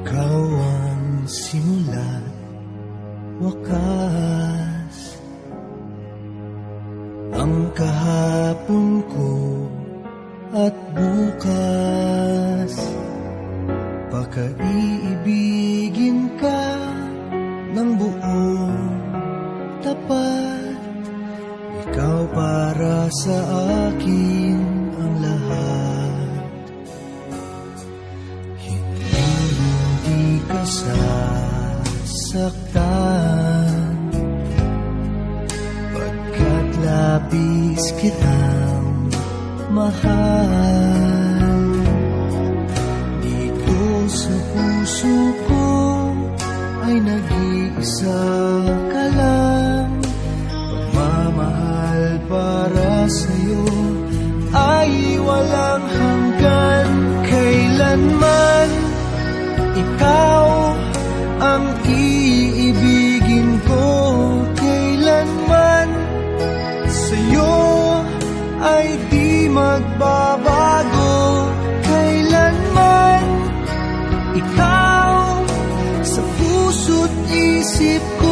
Ikaw wakas. Ang kahapon ko at bukas. Pakaiibigin ka ng buong tapat. Ikaw para sa akin hindi ka sasaktan Pagkat labis kitang mahal Dito sa puso ko ay nag-iisa ka lang. Pagmamahal para sa'yo ay walang hanggan. Kailanman ikaw sa'yo ay di magbabago. Kailanman Ikaw sa puso't isip ko